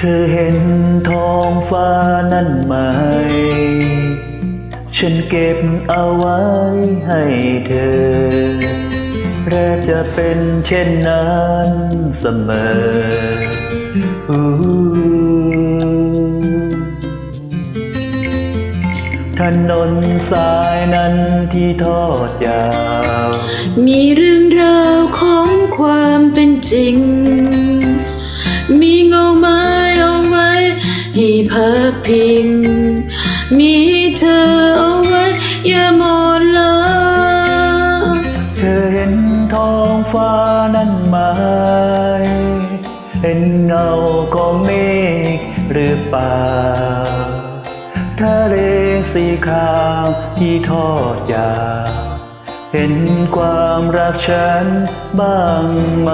ธอเห็นท้องฟ้านั่นไหม ฉันเก็บเอาไว้ให้เธอและจะเป็นเช่นนั้นเสมอถนนสายนั้นที่ทอดยาว มีเรื่องราวของความเป็นจริง พักพิง มีเธอเอาไว้อย่าหมดละเธอเห็นท้องฟ้านั้นไหมเห็นเงาของเมฆหรือเปล่าทะเลสีขาวที่ทอดยาวเห็นความรักฉันบ้างไหม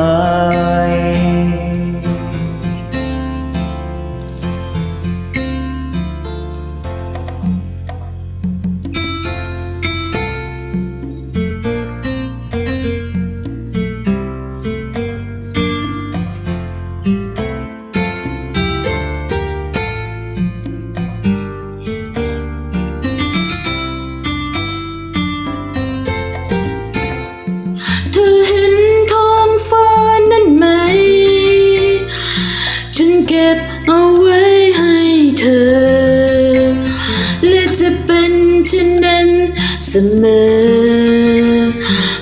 สม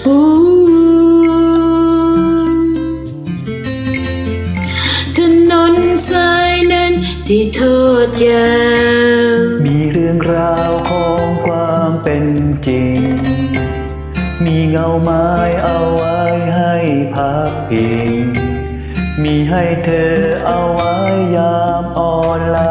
อถนนสายนั้นที่ทอดยาวมีเรื่องราวของความเป็นจริง มีเงาไม้เอาไว้ให้พักพิง มีให้เธอเอาไว้ยามอ่อนล้า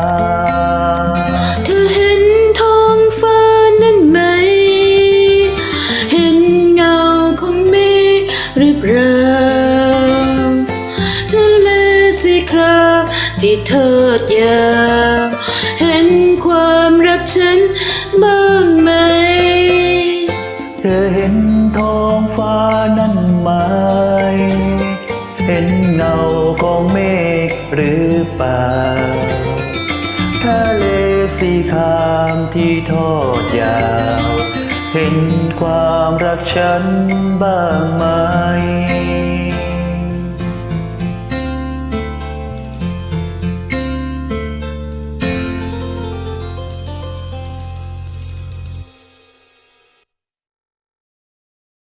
ครามที่ทอดยาวเห็นความรักฉันบ้างไหม เธอเห็นท้องฟ้านั่นไหม เห็นเงาของเมฆหรือเปล่าทะเลสีขามที่ทอดยาว เห็นความรักฉันบ้างไหม